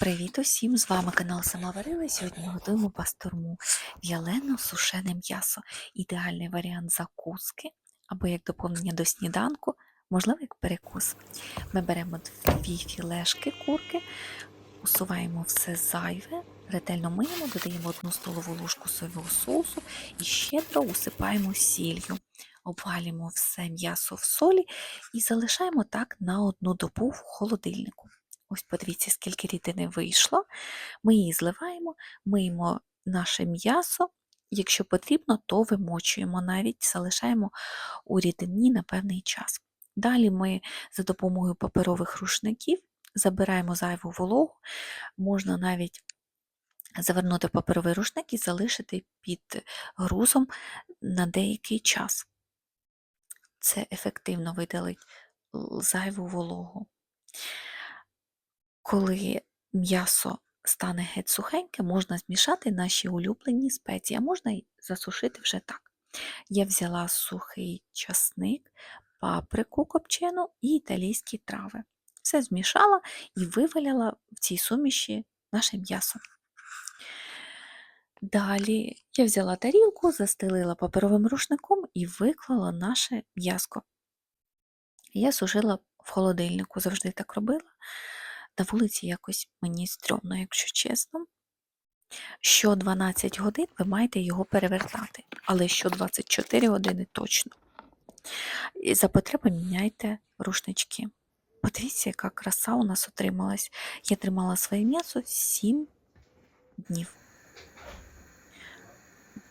Привіт усім! З вами канал Самоварили. Сьогодні готуємо пастурму в'ялено сушене м'ясо. Ідеальний варіант закуски або як доповнення до сніданку, можливо, як перекус. Ми беремо дві філешки курки, усуваємо все зайве, ретельно миємо, додаємо одну столову ложку соєвого соусу і щедро усипаємо сіллю. Обвалюємо все м'ясо в солі і залишаємо так на одну добу в холодильнику. Ось подивіться, скільки рідини вийшло. Ми її зливаємо, миємо наше м'ясо. Якщо потрібно, то вимочуємо навіть, залишаємо у рідині на певний час. Далі ми за допомогою паперових рушників забираємо зайву вологу, можна навіть завернути паперовий рушник і залишити під грузом на деякий час. Це ефективно видалить зайву вологу. Коли м'ясо стане геть сухеньке, можна змішати наші улюблені спеції, а можна й засушити вже так. Я взяла сухий часник, паприку копчену і італійські трави. Все змішала і виваляла в цій суміші наше м'ясо. Далі я взяла тарілку, застелила паперовим рушником і виклала наше м'яско. Я сушила в холодильнику, завжди так робила. На вулиці якось мені стрьомно, якщо чесно. Що 12 годин ви маєте його перевертати, але що 24 години точно. І за потреби міняйте рушнички. Подивіться, яка краса у нас отрималась. Я тримала своє м'ясо 7 днів.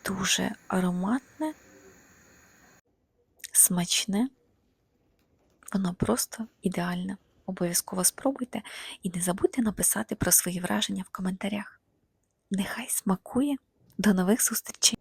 Дуже ароматне, смачне, воно просто ідеальне. Обов'язково спробуйте і не забудьте написати про свої враження в коментарях. Нехай смакує. До нових зустрічей!